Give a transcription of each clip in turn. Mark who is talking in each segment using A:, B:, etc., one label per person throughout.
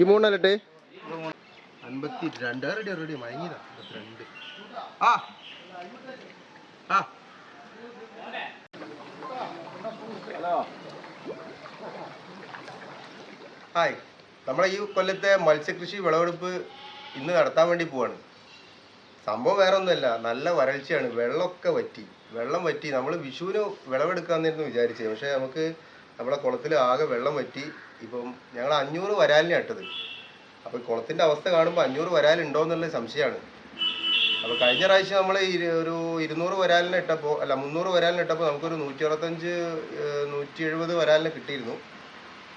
A: ഈ മൂന്നല്ലേ
B: അൻപത്തി രണ്ട് റെഡി റെഡി. മയങ്ങിയതാ. അൻപത്തിരണ്ട്. ആ. ആ. ഹായ്. നമ്മളെ ഈ കൊല്ലത്തെ മത്സ്യകൃഷി വിളവെടുപ്പ് ഇന്ന് നടത്താൻ വേണ്ടി പോവാണ്. സംഭവം വേറെ ഒന്നുമല്ല നല്ല വരൾച്ചയാണ്. വെള്ളമൊക്കെ വറ്റി. വെള്ളം വറ്റി. നമ്മൾ വിഷുവിന് വിളവെടുക്കാമെന്നായിരുന്നു വിചാരിച്ചത് പക്ഷേ നമുക്ക് നമ്മുടെ കുളത്തിൽ ആകെ വെള്ളം വറ്റി. ഇപ്പം ഞങ്ങൾ അഞ്ഞൂറ് വരാലിനെ ഇട്ടത്. അപ്പോൾ കുളത്തിന്റെ അവസ്ഥ കാണുമ്പോൾ അഞ്ഞൂറ് വരാലുണ്ടോ എന്നുള്ള സംശയമാണ്. അപ്പോൾ കഴിഞ്ഞ പ്രാവശ്യം നമ്മൾ ഒരു ഇരുന്നൂറ് വരാലിനെ ഇട്ടപ്പോൾ അല്ല മുന്നൂറ് വരാലിനെ ഇട്ടപ്പോൾ നമുക്കൊരു നൂറ്റി അറുപത്തഞ്ച് നൂറ്റി എഴുപത് വരാലിനെ കിട്ടിയിരുന്നു.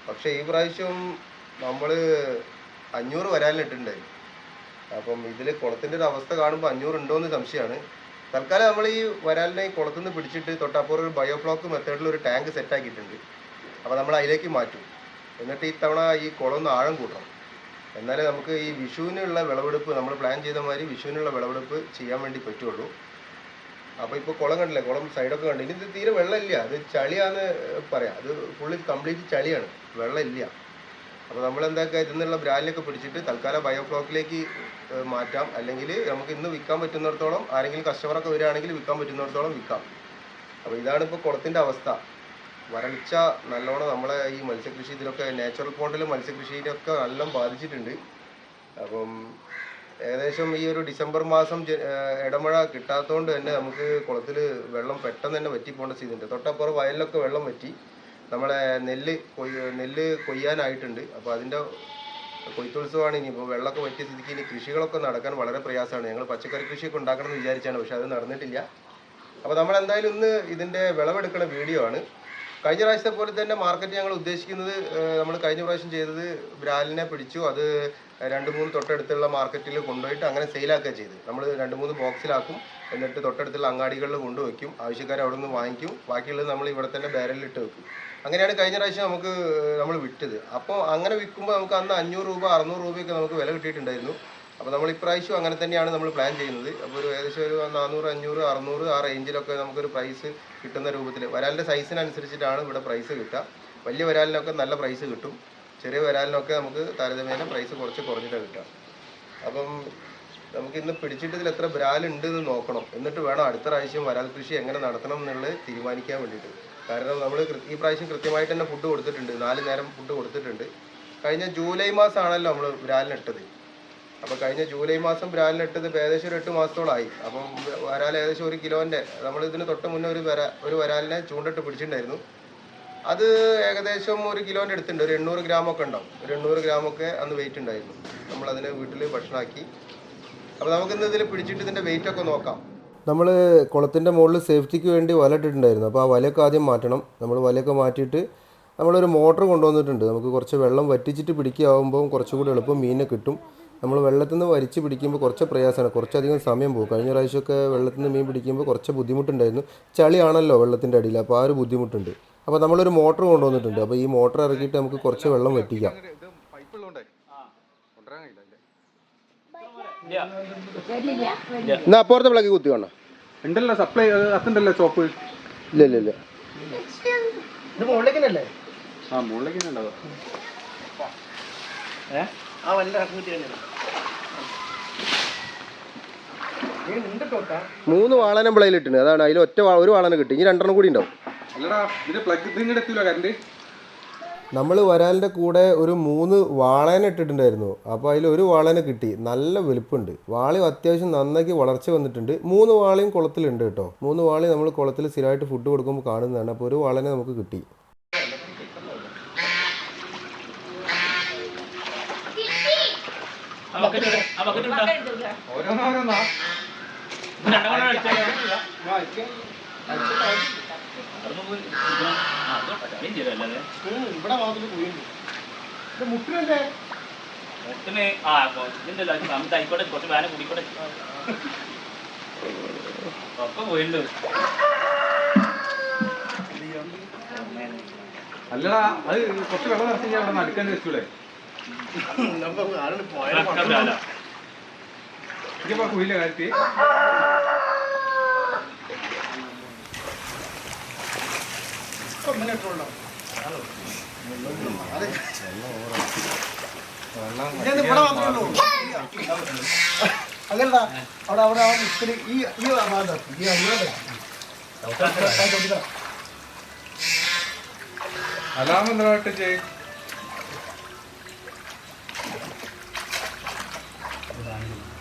B: പക്ഷേ ഈ പ്രാവശ്യം നമ്മൾ അഞ്ഞൂറ് വരാലിന് ഇട്ടിട്ടുണ്ടായിരുന്നു അപ്പം ഇതിൽ കുളത്തിന്റെ ഒരു അവസ്ഥ കാണുമ്പോൾ അഞ്ഞൂറ് ഉണ്ടോ എന്ന് സംശയമാണ് തൽക്കാലം നമ്മൾ ഈ വരാലിനെ ഈ കുളത്തിൽ നിന്ന് പിടിച്ചിട്ട് തൊട്ടപ്പുറം ഒരു ബയോഫ്ലോക്ക് മെത്തേഡിൽ ഒരു ടാങ്ക് സെറ്റ് ആക്കിയിട്ടുണ്ട് അപ്പോൾ നമ്മൾ അതിലേക്ക് മാറ്റും. എന്നിട്ട് ഈ തവണ ഈ കുളം ഒന്ന് ആഴം കൂട്ടണം. എന്നാലേ നമുക്ക് ഈ വിഷുവിനുള്ള വിളവെടുപ്പ് നമ്മൾ പ്ലാൻ ചെയ്ത മാതിരി വിഷുവിനുള്ള വിളവെടുപ്പ് ചെയ്യാൻ വേണ്ടി പറ്റുള്ളൂ. അപ്പോൾ ഇപ്പോൾ കുളം കണ്ടില്ലേ? കുളം സൈഡൊക്കെ കണ്ടു. ഇനി ഇത് തീരെ വെള്ളമില്ല. അത് ചളിയാന്ന് പറയാം. അത് ഫുള്ളി കംപ്ലീറ്റ് ചളിയാണ്. വെള്ളമില്ല. അപ്പോൾ നമ്മൾ എന്താക്കുക ഇതിൽ നിന്നുള്ള ബ്രാലിനൊക്കെ പിടിച്ചിട്ട് തൽക്കാലം ബയോഫ്ലോക്കിലേക്ക് മാറ്റാം. അല്ലെങ്കിൽ നമുക്ക് ഇന്ന് വിൽക്കാൻ പറ്റുന്നിടത്തോളം ആരെങ്കിലും കസ്റ്റമറൊക്കെ വരികയാണെങ്കിൽ വിൽക്കാൻ പറ്റുന്നിടത്തോളം വിൽക്കാം. അപ്പോൾ ഇതാണ് ഇപ്പോൾ കുളത്തിന്റെ അവസ്ഥ. വരൾച്ച നല്ലോണം നമ്മളെ ഈ മത്സ്യകൃഷി ഇതിലൊക്കെ നാച്ചുറൽ പോണ്ടിൽ മത്സ്യകൃഷിയിലൊക്കെ നല്ലോണം ബാധിച്ചിട്ടുണ്ട്. അപ്പം ഏകദേശം ഈ ഒരു ഡിസംബർ മാസം ഇടമഴ കിട്ടാത്തതുകൊണ്ട് തന്നെ നമുക്ക് കുളത്തിൽ വെള്ളം പെട്ടെന്ന് തന്നെ വറ്റിപ്പോകേണ്ട സ്ഥിതിയുണ്ട്. തൊട്ടപ്പുറം വയലിലൊക്കെ വെള്ളം വറ്റി. നമ്മളെ നെല്ല് കൊയ്യ് നെല്ല് കൊയ്യാനായിട്ടുണ്ട്. അപ്പോൾ അതിന്റെ കൊയ്ത്തുത്സവമാണ് ഇനി. ഇപ്പോൾ വെള്ളമൊക്കെ വറ്റിയ സ്ഥിതിക്ക് ഇനി കൃഷികളൊക്കെ നടക്കാൻ വളരെ പ്രയാസമാണ്. ഞങ്ങൾ പച്ചക്കറി കൃഷിയൊക്കെ ഉണ്ടാക്കണം എന്ന് വിചാരിച്ചാണ് പക്ഷെ അത് നടന്നിട്ടില്ല. അപ്പോൾ നമ്മൾ എന്തായാലും ഇന്ന് ഇതിന്റെ വിളവെടുക്കുന്ന വീഡിയോ ആണ്. കഴിഞ്ഞ പ്രാവശ്യത്തെ പോലെ തന്നെ മാർക്കറ്റ് ഞങ്ങൾ ഉദ്ദേശിക്കുന്നത് നമ്മൾ കഴിഞ്ഞ പ്രാവശ്യം ചെയ്തത് ബ്രാലിനെ പിടിച്ചു. അത് രണ്ട് മൂന്ന് തൊട്ടടുത്തുള്ള മാർക്കറ്റിൽ കൊണ്ടുപോയിട്ട് അങ്ങനെ സെയിലാക്കുക ചെയ്ത് നമ്മൾ രണ്ട് മൂന്ന് ബോക്സിലാക്കും എന്നിട്ട് തൊട്ടടുത്തുള്ള അങ്ങാടികളിൽ കൊണ്ടുവയ്ക്കും. ആവശ്യക്കാർ അവിടെ നിന്ന് വാങ്ങിക്കും. ബാക്കിയുള്ളത് നമ്മൾ ഇവിടെ തന്നെ ബാരലിലിട്ട് വെക്കും. അങ്ങനെയാണ് കഴിഞ്ഞ പ്രാവശ്യം നമുക്ക് നമ്മൾ വിറ്റത്. അപ്പോൾ അങ്ങനെ വിൽക്കുമ്പോൾ നമുക്ക് അന്ന് അഞ്ഞൂറ് രൂപ അറുന്നൂറ് രൂപയൊക്കെ നമുക്ക് വില കിട്ടിയിട്ടുണ്ടായിരുന്നു. അപ്പോൾ നമ്മൾ ഇപ്രാവശ്യം അങ്ങനെ തന്നെയാണ് നമ്മൾ പ്ലാൻ ചെയ്യുന്നത്. അപ്പോൾ ഒരു ഏകദേശം ഒരു നാനൂറ് അഞ്ഞൂറ് അറുന്നൂറ് ആ റേഞ്ചിലൊക്കെ നമുക്കൊരു പ്രൈസ് കിട്ടുന്ന രൂപത്തിൽ വരാലിന്റെ സൈസിനനുസരിച്ചിട്ടാണ് ഇവിടെ പ്രൈസ് കിട്ടുക. വലിയ വരാലിനൊക്കെ നല്ല പ്രൈസ് കിട്ടും. ചെറിയ വരാലിനൊക്കെ നമുക്ക് താരതമ്യേന പ്രൈസ് കുറച്ച് കുറഞ്ഞിട്ടാണ് കിട്ടുക. അപ്പം നമുക്ക് ഇന്ന് പിടിച്ചിട്ട് ഇതിൽ എത്ര ബ്രാലുണ്ട് എന്ന് നോക്കണം. എന്നിട്ട് വേണം അടുത്ത പ്രാവശ്യം വരാൽ കൃഷി എങ്ങനെ നടത്തണം എന്നുള്ളത് തീരുമാനിക്കാൻ വേണ്ടിയിട്ട്. കാരണം നമ്മൾ ഈ പ്രാവശ്യം കൃത്യമായിട്ട് തന്നെ ഫുഡ് കൊടുത്തിട്ടുണ്ട്. നാല് നേരം ഫുഡ് കൊടുത്തിട്ടുണ്ട്. കഴിഞ്ഞ ജൂലൈ മാസമാണല്ലോ നമ്മൾ ബ്രാലിനിട്ടത് അപ്പോൾ കഴിഞ്ഞ ജൂലൈ മാസം ബ്രാലിനിട്ടത് ഏകദേശം ഒരു എട്ട് മാസത്തോളമായി അപ്പം വരാൽ ഏകദേശം ഒരു കിലോന്റെ നമ്മൾ ഇതിന് തൊട്ട് മുന്നേ ഒരു വരാ ഒരു വരാലിനെ ചൂണ്ടിട്ട് പിടിച്ചിട്ടുണ്ടായിരുന്നു. അത് ഏകദേശം ഒരു കിലോന്റെ അടുത്തുണ്ട് ഒരു എണ്ണൂറ് ഗ്രാമൊക്കെ ഉണ്ടാവും. ഒരു എണ്ണൂറ് ഗ്രാമൊക്കെ അന്ന് വെയിറ്റ് ഉണ്ടായിരുന്നു. നമ്മൾ അതിനെ വീട്ടിൽ ഭക്ഷണമാക്കി അപ്പോൾ നമുക്കിന്ന് ഇതിൽ പിടിച്ചിട്ട് ഇതിന്റെ വെയിറ്റ് ഒക്കെ നോക്കാം.
A: നമ്മൾ കുളത്തിന്റെ മുകളിൽ സേഫ്റ്റിക്ക് വേണ്ടി വല ഇട്ടിട്ടുണ്ടായിരുന്നു. അപ്പോൾ ആ വലയൊക്കെ ആദ്യം മാറ്റണം. നമ്മൾ വലയൊക്കെ മാറ്റിയിട്ട് നമ്മളൊരു മോട്ടർ കൊണ്ടുവന്നിട്ടുണ്ട്. നമുക്ക് കുറച്ച് വെള്ളം വറ്റിച്ചിട്ട് പിടിക്കുകയാകുമ്പോൾ കുറച്ചുകൂടി എളുപ്പം മീനിനെ കിട്ടും. നമ്മൾ വെള്ളത്തിൽ നിന്ന് വരിച്ച് പിടിക്കുമ്പോൾ കുറച്ച് പ്രയാസമാണ്. കുറച്ചധികം സമയം പോകും. കഴിഞ്ഞ പ്രാവശ്യമൊക്കെ വെള്ളത്തിൽ നിന്ന് മീൻ പിടിക്കുമ്പോൾ കുറച്ച് ബുദ്ധിമുട്ടുണ്ടായിരുന്നു. ചളിയാണല്ലോ വെള്ളത്തിന്റെ അടിയിൽ. അപ്പോൾ ആ ഒരു ബുദ്ധിമുട്ടുണ്ട്. അപ്പോൾ നമ്മളൊരു മോട്ടർ കൊണ്ടുവന്നിട്ടുണ്ട്. അപ്പോൾ ഈ മോട്ടർ ഇറക്കിയിട്ട് നമുക്ക് കുറച്ച് വെള്ളം വറ്റിക്കാം. എന്നാ അപ്പുറത്തെ വിളക്ക് കുത്തി വേണം
C: ഉണ്ടല്ലോ സപ്ലൈ അതുണ്ടല്ലോ ചോപ്പ്
A: ഇല്ല ഇല്ല ഇല്ല.
B: ഇത് മുകളിലേക്കല്ലേ
C: ആ മുകളിലേക്ക് ഉണ്ടാവും
B: ആ വല്ല കിട്ടി ഉണ്ട്
A: മൂന്ന് വാളനം വിളയിലിട്ടുണ്ട് അതാണ് അതിൽ ഒറ്റ വാ- ഒരു വാളനം കിട്ടി. ഇനി രണ്ടെണ്ണം കൂടി ഉണ്ടാവും. നമ്മൾ വരാലിന്റെ കൂടെ ഒരു മൂന്ന് വാളേന ഇട്ടിട്ടുണ്ടായിരുന്നു. അപ്പോൾ അതിൽ ഒരു വാളേന കിട്ടി. നല്ല വലുപ്പമുണ്ട് വാളി അത്യാവശ്യം നന്നാക്കി വളർച്ച വന്നിട്ടുണ്ട്. മൂന്ന് വാളയും കുളത്തിലുണ്ട് കേട്ടോ. മൂന്ന് വാളി നമ്മൾ കുളത്തിൽ സ്ഥിരമായിട്ട് ഫുഡ് കൊടുക്കുമ്പോൾ കാണുന്നതാണ്. അപ്പോൾ ഒരു വാളനെ നമുക്ക് കിട്ടി.
C: ഓരോന്നോരോന്നാ.
B: ഇവിടെ വാതിൽ പോയിട്ടുണ്ട് ഇത് മുട്ടിനല്ലേ
D: മുട്ടിന് ആ ഇതിന്റെ നമുക്ക് ആയിക്കോട്ടെ കുറച്ച് വേന കുടിക്കോട്ടെ. ഒക്കെ പോയിട്ടുണ്ട്
A: അല്ലടാ അത് കുറച്ച് വെള്ളം നിറച്ച് അവിടെ നടുക്കാൻ വെച്ചൂടെ? ഇതിപ്പോ കുയിലെ കാര്യത്തി
C: അങ്ങനല്ല അവിടെ അവിടെ അവിടെ ഇത്തിരി ഈ ഈ ഭാഗം ഈ അങ്ങോട്ട്
A: അലാം എന്താ ചെയ് രണ്ടായിരത്തി
C: അൻപത്തി ഏഴ് ഇവിടെ കാലിൽ ചോട്ടിക്കാം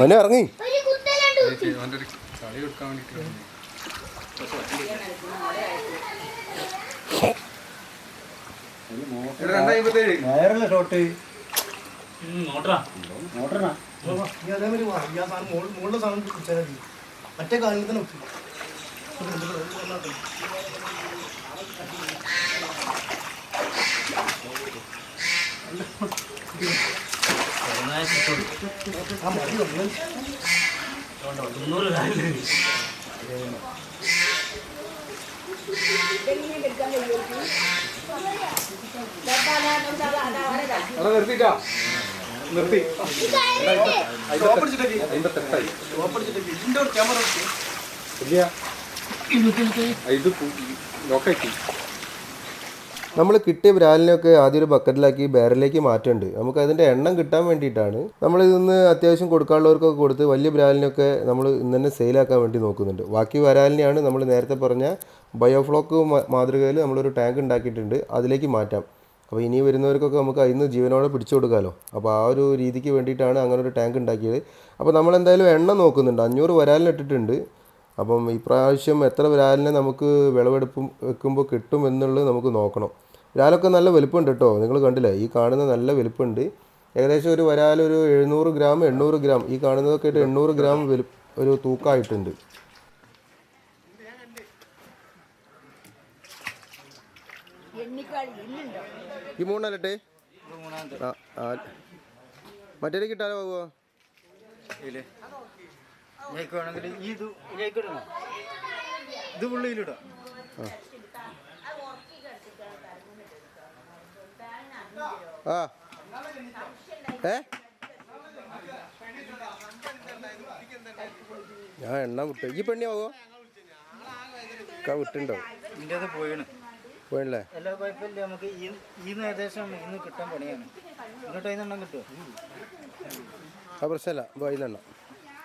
B: മനെ ഇറങ്ങി.
A: കളി കൊടുക്കാൻ വേണ്ടിട്ട്
C: വയറല്ല ഷോട്ട്
D: നോട്ടറാ
C: അതേമാതിരി വാ ഈ സാധനം മുകളിലെ സാധനം മതി. മറ്റേ കാലിൽ തന്നെ വെച്ചു ആ മതി
D: മുന്നൂറ്
A: അവിടെ നിർത്തിട്ടാ നിർത്തി. അമ്പത്തെട്ടായി ഇല്ല. ഇത് ലോക്കാക്കി
B: നമ്മൾ കിട്ടിയ ബ്രാലിനെയൊക്കെ ആദ്യം ഒരു ബക്കറ്റിലാക്കി ബാരലിലേക്ക് മാറ്റുന്നുണ്ട് നമുക്ക് അതിന്റെ എണ്ണം കിട്ടാൻ വേണ്ടിയിട്ടാണ് നമ്മൾ ഇതൊന്ന് അത്യാവശ്യം കൊടുക്കാനുള്ളവർക്കൊക്കെ കൊടുത്ത് വലിയ ബ്രാലിനൊക്കെ നമ്മൾ ഇന്ന് തന്നെ സെയിലാക്കാൻ വേണ്ടി നോക്കുന്നുണ്ട്. ബാക്കി വരാലിനെയാണ് നമ്മൾ നേരത്തെ പറഞ്ഞ ബയോഫ്ലോക്ക് മാതൃകയിൽ നമ്മളൊരു ടാങ്ക് ഉണ്ടാക്കിയിട്ടുണ്ട്. അതിലേക്ക് മാറ്റാം. അപ്പോൾ ഇനി വരുന്നവർക്കൊക്കെ നമുക്ക് അതിൽ നിന്ന് ജീവനോടെ പിടിച്ചു കൊടുക്കാമല്ലോ അപ്പോൾ ആ ഒരു രീതിക്ക് വേണ്ടിയിട്ടാണ് അങ്ങനെ ഒരു ടാങ്ക് ഉണ്ടാക്കിയത്. അപ്പോൾ നമ്മളെന്തായാലും എണ്ണം നോക്കുന്നുണ്ട്. അഞ്ഞൂറ് വരാലിനിട്ടിട്ടുണ്ട് അപ്പം ഇപ്രാവശ്യം എത്ര വരാലിനെ നമുക്ക് വിളവെടുപ്പ് വെക്കുമ്പോൾ കിട്ടും എന്നുള്ളത് നമുക്ക് നോക്കണം. വരാലൊക്കെ നല്ല വലുപ്പമുണ്ട് കേട്ടോ. നിങ്ങൾ കണ്ടില്ലേ? ഈ കാണുന്ന നല്ല വലുപ്പമുണ്ട് ഏകദേശം ഒരു വരാൽ ഒരു എഴുന്നൂറ് ഗ്രാം എണ്ണൂറ് ഗ്രാം. ഈ കാണുന്നതൊക്കെ ആയിട്ട് എണ്ണൂറ് ഗ്രാം വലു ഒരു തൂക്കമായിട്ടുണ്ട്. ഈ മൂന്നാലട്ടെ മറ്റേ കിട്ടാലോ പോകുമോ
C: വേണമെങ്കിൽ ഈ ഇത് ഇതിലേക്കിടണം ഇത് പുള്ളിയിലിടാം
B: ആ. ഏ? ഞാൻ എണ്ണ വിട്ടു. ഈ പെണ്ണിയാവോ വിട്ടുണ്ടോ
C: അത് പോയാണ്.
B: പോയല്ലേ
C: എല്ലാ കുഴപ്പമില്ല. നമുക്ക് ഈ ഏകദേശം ഇന്ന് കിട്ടാൻ പണിയാണ്. ഇങ്ങോട്ട് അതിനെണ്ണം കിട്ടുമോ
B: ആ പ്രശ്നമല്ല. അതിലെണ്ണ.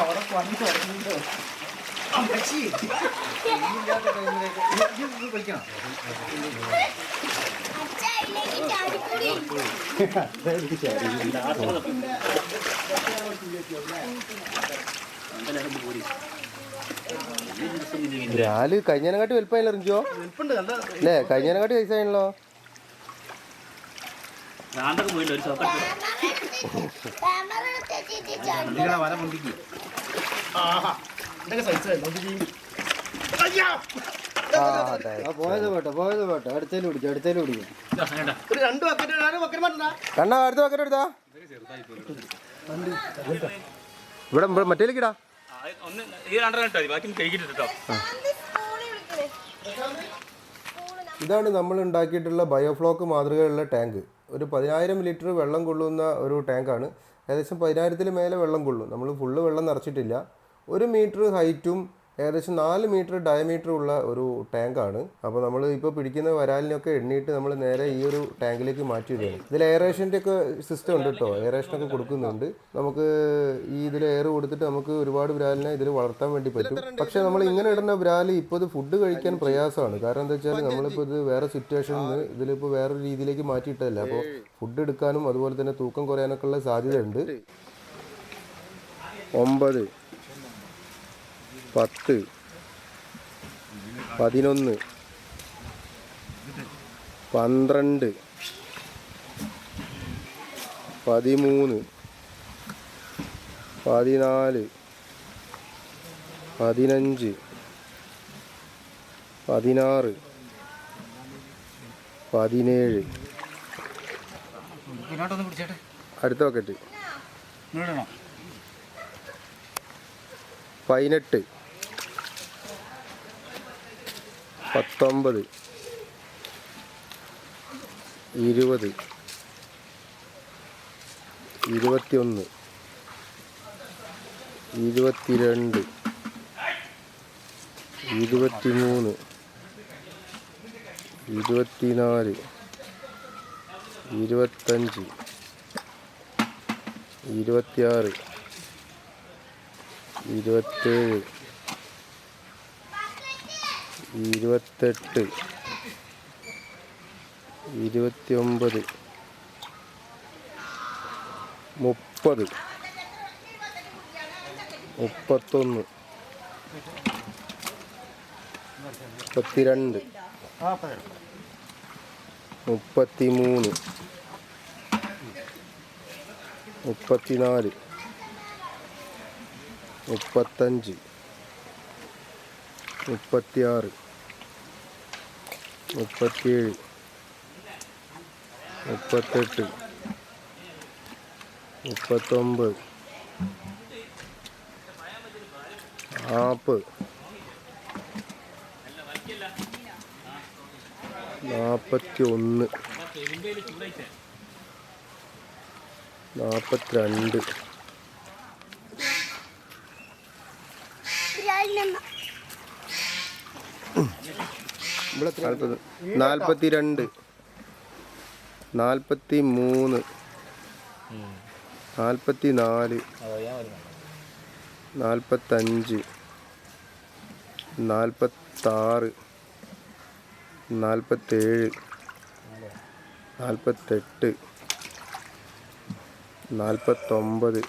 C: അവിടെ പണി തുടങ്ങിയിട്ടോ. അമ്മച്ചി ഇല്ലാത്ത ടൈമിലേക്ക് കളിക്കണം.
B: രാൽ കഴിഞ്ഞതിനെക്കാട്ടി വലുപ്പമായില്ല റിഞ്ചോ? അല്ലേ? കഴിഞ്ഞതിനെക്കാട്ടി സൈസാണല്ലോ
D: ഭ്രാന്തൊക്കെ പോയില്ല? ഒരു
C: ഇതിങ്ങനെ വല അതെ. പോയത് പോട്ടെ പോയത് പോട്ടെ. അടുത്തേലും പിടിക്കും അടുത്തേലും പിടിക്കും. ബക്കറ്റ്
B: കണ്ണ അടുത്ത പക്കറ്റ് എടുത്താ? ഇവിടെ ഇവിടെ മറ്റേലേക്ക് ഇടാ.
D: ഒന്ന് ഈ രണ്ടെണ്ണം ഇട്ടോ ബാക്കി കഴിക്കിട്ട് കേട്ടോ
B: ഇതാണ് നമ്മൾ ഉണ്ടാക്കിയിട്ടുള്ള ബയോഫ്ലോക്ക് മാതൃകയുള്ള ടാങ്ക്. ഒരു പതിനായിരം ലിറ്റർ വെള്ളം കൊള്ളുന്ന ഒരു ടാങ്കാണ്. ഏകദേശം പതിനായിരത്തിൽ മേലെ വെള്ളം കൊള്ളും. നമ്മൾ ഫുള്ള് വെള്ളം നിറച്ചിട്ടില്ല. ഒരു മീറ്റർ ഹൈറ്റും ഏകദേശം നാല് മീറ്റർ ഡയമീറ്റർ ഉള്ള ഒരു ടാങ്കാണ്. അപ്പോൾ നമ്മൾ ഇപ്പോൾ പിടിക്കുന്ന വരാലിനൊക്കെ എണ്ണിയിട്ട് നമ്മൾ നേരെ ഈ ഒരു ടാങ്കിലേക്ക് മാറ്റി ഇടുകയാണ്. ഇതിൽ എയറേഷന്റെ ഒക്കെ സിസ്റ്റം ഉണ്ട് കേട്ടോ എയറേഷനൊക്കെ കൊടുക്കുന്നുണ്ട്. നമുക്ക് ഈ ഇതിൽ എയർ കൊടുത്തിട്ട് നമുക്ക് ഒരുപാട് വിരാലിനെ ഇതിൽ വളർത്താൻ വേണ്ടി പറ്റും. പക്ഷേ നമ്മൾ ഇങ്ങനെ ഇടുന്ന ബ്രാൽ ഇപ്പോൾ ഇത് ഫുഡ് കഴിക്കാൻ പ്രയാസമാണ്. കാരണം എന്താ വെച്ചാൽ നമ്മളിപ്പോൾ ഇത് വേറെ സിറ്റുവേഷനിൽ നിന്ന് ഇതിലിപ്പോൾ വേറൊരു രീതിയിലേക്ക് മാറ്റിയിട്ടല്ല അപ്പോൾ ഫുഡ് എടുക്കാനും അതുപോലെ തന്നെ തൂക്കം കുറയാനൊക്കെ ഉള്ള സാധ്യതയുണ്ട്. ഒമ്പത്. പത്ത്. പതിനൊന്ന്. പന്ത്രണ്ട്. പതിമൂന്ന്. പതിനാല്. പതിനഞ്ച്. പതിനാറ്. പതിനേഴ്. അടുത്ത ബക്കറ്റ്. പതിനെട്ട്. പത്തൊമ്പത് ഇരുപത് ഇരുപത്തിയൊന്ന് ഇരുപത്തിരണ്ട് ഇരുപത്തിമൂന്ന് ഇരുപത്തിനാല് ഇരുപത്തഞ്ച് ഇരുപത്തിയാറ് ഇരുപത്തേഴ് ഇരുപത്തെട്ട്. ഇരുപത്തിയൊമ്പത്. മുപ്പത്. മുപ്പത്തൊന്ന്. മുപ്പത്തിരണ്ട്. മുപ്പത്തിമൂന്ന്. മുപ്പത്തിനാല്. മുപ്പത്തഞ്ച്. മുപ്പത്തിയാറ്. മുപ്പത്തിയേഴ്. മുപ്പത്തെട്ട്. മുപ്പത്തൊമ്പത്. നാൽപ്പത് നാൽപ്പത്തി ഒന്ന് നാൽപ്പത്തിരണ്ട് നാൽപ്പത് നാൽപ്പത്തി രണ്ട് നാൽപ്പത്തി മൂന്ന് നാൽപ്പത്തി നാല് നാൽപ്പത്തഞ്ച് നാൽപ്പത്താറ് നാൽപ്പത്തേഴ് നാൽപ്പത്തെട്ട് നാൽപ്പത്തൊമ്പത്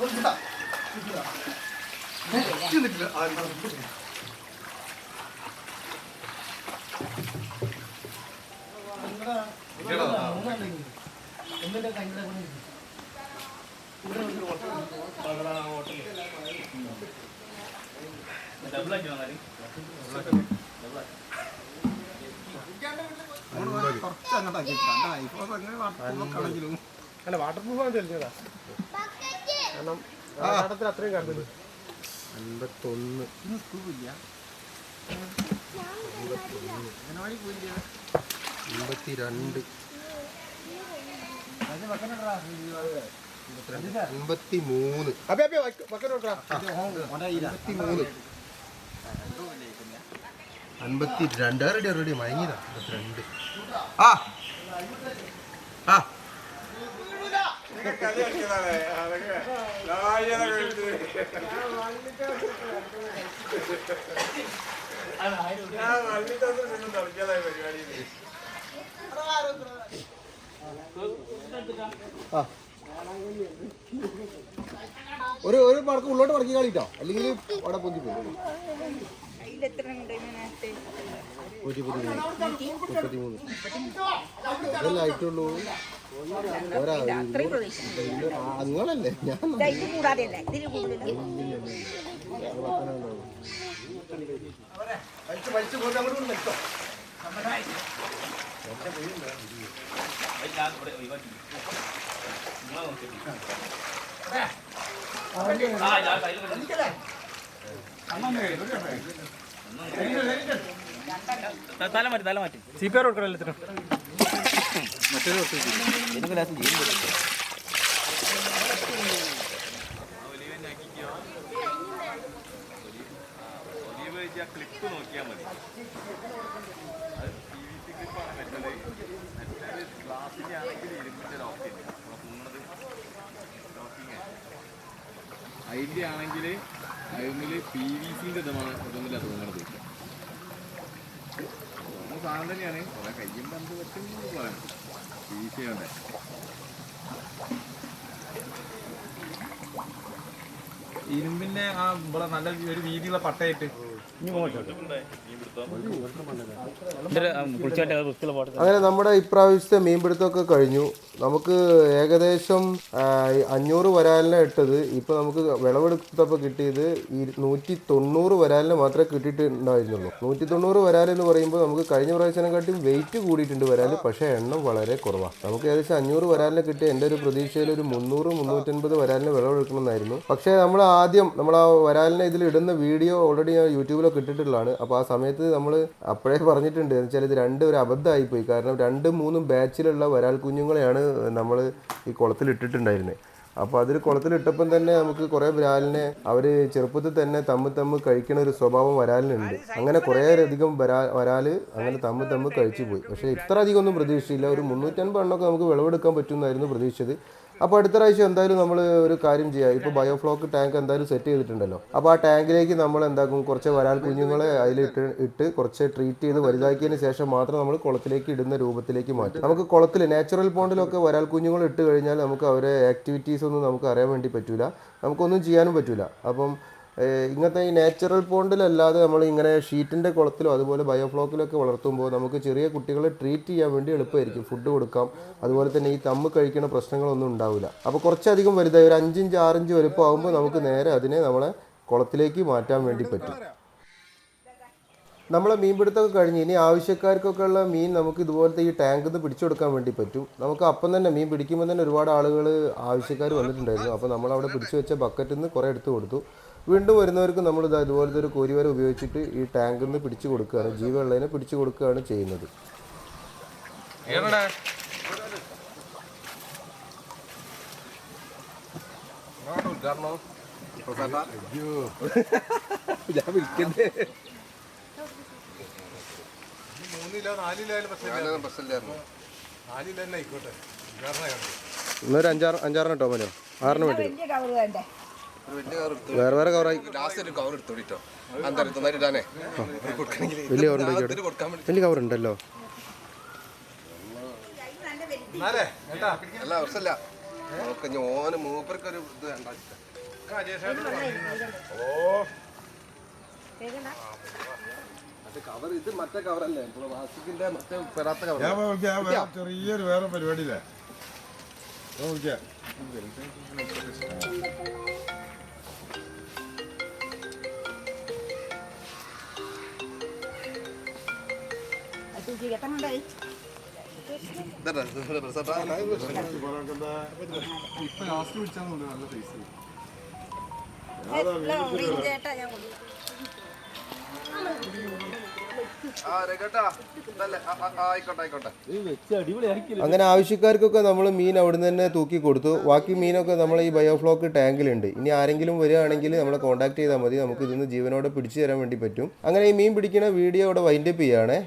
D: വന്നാൽ
A: അല്ല വാട്ടർ പ്രൂഫ് തെളിഞ്ഞതാ കാരണം അത്രയും കണ്ടത്.
B: അൻപത്തൊന്ന്. അൻപത്തിരണ്ട്. അൻപത്തി മൂന്ന് മൂന്ന് രണ്ട് റെഡി റെഡി. മയങ്ങിയതാ. അൻപത്തിരണ്ട്. ആ. ആ. ഒരു ഒരു പടക്കം ഉള്ളോട്ട് പറക്കി കളിട്ടോ. അല്ലെങ്കിൽ അവിടെ പൊന്തി
E: പോയി ഇതിന് കൂടുതൽ
D: ഞാൻ ആ ഞാൻ കയ്യിൽ പിടിച്ചു. തല തല മാറ്റി ജീവൻ
F: ആണെങ്കിൽ അതിൽ പി വി സിന്റെ ഇതാണ് ഇതൊന്നുമില്ല തൂങ്ങണത് നമ്മൾ സാധനം തന്നെയാണ്. കുറെ കയ്യും പന്ത് പറ്റും പോലെ ഉണ്ട്
A: ഇരുമ്പിന്റെ ആ ഇവിടെ നല്ല ഒരു വീതിയുള്ള പട്ടയിട്ട്.
B: അങ്ങനെ നമ്മുടെ ഇപ്രാവശ്യത്തെ മീൻപിടുത്തമൊക്കെ കഴിഞ്ഞു. നമുക്ക് ഏകദേശം അഞ്ഞൂറ് വരാലിനെ ഇട്ടത്. ഇപ്പൊ നമുക്ക് വിളവെടുത്തപ്പോൾ കിട്ടിയത് ഈ നൂറ്റി തൊണ്ണൂറ് വരാലിനെ മാത്രമേ കിട്ടിയിട്ടുണ്ടായിരുന്നുള്ളൂ. നൂറ്റി തൊണ്ണൂറ് വരാൽ എന്ന് പറയുമ്പോൾ നമുക്ക് കഴിഞ്ഞ പ്രാവശ്യത്തിനെക്കാട്ടിയും വെയിറ്റ് കൂടിയിട്ടുണ്ട് വരാൽ പക്ഷേ എണ്ണം വളരെ കുറവാണ് നമുക്ക് ഏകദേശം അഞ്ഞൂറ് വരാലിനെ കിട്ടിയ എന്റെ ഒരു പ്രതീക്ഷയിൽ ഒരു മുന്നൂറ് മുന്നൂറ്റൻപത് വരാലിനെ വിളവെടുക്കണമെന്നായിരുന്നു. പക്ഷേ നമ്മൾ ആദ്യം നമ്മൾ ആ വരാലിനെ ഇതിൽ ഇടുന്ന വീഡിയോ ഓൾറെഡി ഞാൻ യൂട്യൂബിലൊക്കെ ഇട്ടിട്ടുള്ളതാണ് അപ്പോൾ ആ സമയത്ത് നമ്മൾ അപ്പോഴേ പറഞ്ഞിട്ടുണ്ട്. എന്ന് വെച്ചാൽ ഇത് രണ്ട് ഒരു അബദ്ധമായി പോയി കാരണം രണ്ടും മൂന്നും ബാച്ചിലുള്ള വരാൽ കുഞ്ഞുങ്ങളെയാണ് നമ്മൾ ഈ കുളത്തിൽ ഇട്ടിട്ടുണ്ടായിരുന്നത് അപ്പോൾ അതിൽ കുളത്തിലിട്ടപ്പം തന്നെ നമുക്ക് കുറേ വരാലിനെ അവർ ചെറുപ്പത്തിൽ തന്നെ തമ്മിൽ തമ്മിൽ കഴിക്കണ ഒരു സ്വഭാവം വരാലിനുണ്ട്. അങ്ങനെ കുറേയധികം വരാ വരാൽ അങ്ങനെ തമ്മിൽ തമ്മിൽ കഴിച്ചു പോയി പക്ഷേ ഇത്ര അധികം ഒന്നും പ്രതീക്ഷിച്ചില്ല. ഒരു മുന്നൂറ്റൻപത് എണ്ണമൊക്കെ നമുക്ക് വിളവെടുക്കാൻ പറ്റുമെന്നായിരുന്നു പ്രതീക്ഷിച്ചത്. അപ്പോൾ അടുത്ത പ്രാവശ്യം എന്തായാലും നമ്മൾ ഒരു കാര്യം ചെയ്യാം. ഇപ്പോൾ ബയോഫ്ലോക്ക് ടാങ്ക് എന്തായാലും സെറ്റ് ചെയ്തിട്ടുണ്ടല്ലോ. അപ്പോൾ ആ ടാങ്കിലേക്ക് നമ്മൾ എന്താക്കും? കുറച്ച് വരാൽ കുഞ്ഞുങ്ങളെ അതിലിട്ട് ഇട്ട് കുറച്ച് ട്രീറ്റ് ചെയ്ത് വലുതാക്കിയതിന് ശേഷം മാത്രം നമ്മൾ കുളത്തിലേക്ക് ഇടുന്ന രൂപത്തിലേക്ക് മാറ്റും. നമുക്ക് കുളത്തിൽ നാച്ചുറൽ പോണ്ടിലൊക്കെ വരാൽ കുഞ്ഞുങ്ങൾ ഇട്ട് കഴിഞ്ഞാൽ നമുക്ക് അവരെ ആക്ടിവിറ്റീസ് ഒന്നും നമുക്ക് അറിയാൻ വേണ്ടി പറ്റില്ല നമുക്കൊന്നും ചെയ്യാനും പറ്റൂല. അപ്പം ഇങ്ങനത്തെ ഈ നാച്ചുറൽ പോണ്ടിലല്ലാതെ നമ്മൾ ഇങ്ങനെ ഷീറ്റിന്റെ കുളത്തിലോ അതുപോലെ ബയോഫ്ലോക്കിലൊക്കെ വളർത്തുമ്പോൾ നമുക്ക് ചെറിയ കുട്ടികളെ ട്രീറ്റ് ചെയ്യാൻ വേണ്ടി എളുപ്പമായിരിക്കും. ഫുഡ് കൊടുക്കാം. അതുപോലെ തന്നെ ഈ തമ്മ് കഴിക്കുന്ന പ്രശ്നങ്ങളൊന്നും ഉണ്ടാവില്ല. അപ്പോൾ കുറച്ചധികം വലുതായി ഒരു അഞ്ചിഞ്ച് ആറിഞ്ച് വലുപ്പമാകുമ്പോൾ നമുക്ക് നേരെ അതിനെ നമ്മളെ കുളത്തിലേക്ക് മാറ്റാൻ വേണ്ടി പറ്റും. നമ്മളെ മീൻപിടുത്തമൊക്കെ കഴിഞ്ഞ് ഇനി ആവശ്യക്കാർക്കൊക്കെ ഉള്ള മീൻ നമുക്ക് ഇതുപോലത്തെ ഈ ടാങ്കിൽ നിന്ന് പിടിച്ചു കൊടുക്കാൻ വേണ്ടി പറ്റും. നമുക്ക് അപ്പം തന്നെ മീൻ പിടിക്കുമ്പോൾ തന്നെ ഒരുപാട് ആളുകൾ ആവശ്യക്കാർ വന്നിട്ടുണ്ടായിരുന്നു. അപ്പോൾ നമ്മൾ അവിടെ പിടിച്ചു വെച്ച ബക്കറ്റിൽ നിന്ന് കുറേ എടുത്തു കൊടുത്തു. വീണ്ടും വരുന്നവർക്ക് നമ്മൾ ഇത് ഇതുപോലത്തെ ഒരു കോരിവര ഉപയോഗിച്ചിട്ട് ഈ ടാങ്കിൽ നിന്ന് പിടിച്ചു കൊടുക്കുകയാണ്. ജീവനുള്ളതിനെ പിടിച്ചു കൊടുക്കുകയാണ് ചെയ്യുന്നത്. ഇന്നൊരു അഞ്ചാറ് അഞ്ചാറിന് കേട്ടോ മനോ? ആറിന് വേണ്ടി.
E: വലിയ കവർ വേണ്ടേ?
B: വേറെ വേറെ കവറായി വലിയ കവറുണ്ട് വലിയ കവർ ഉണ്ടല്ലോ.
A: എന്നാലേ കേട്ടാ
G: അല്ല നമുക്ക് ഇത് വേണ്ട. കവർ ഇത് മറ്റേ കവറല്ലേ പ്ലാസ്റ്റിക്കിന്റെ മറ്റേ പെടാത്ത കവർ
A: ചെറിയൊരു വേറെ പരിപാടിയില്ലേ? നോക്കിയാ.
B: അങ്ങനെ ആവശ്യക്കാർക്കൊക്കെ നമ്മൾ മീൻ അവിടെ നിന്ന് തന്നെ തൂക്കി കൊടുത്തു. ബാക്കി മീനൊക്കെ നമ്മൾ ഈ ബയോഫ്ലോക്ക് ടാങ്കിലുണ്ട്. ഇനി ആരെങ്കിലും വരികയാണെങ്കിൽ നമ്മളെ കോൺടാക്ട് ചെയ്താൽ മതി. നമുക്ക് ഇതിന്ന് ജീവനോടെ പിടിച്ചു തരാൻ വേണ്ടി പറ്റും. അങ്ങനെ ഈ മീൻ പിടിക്കുന്ന വീഡിയോ അവിടെ വൈൻഡപ്പ് ചെയ്യുകയാണേ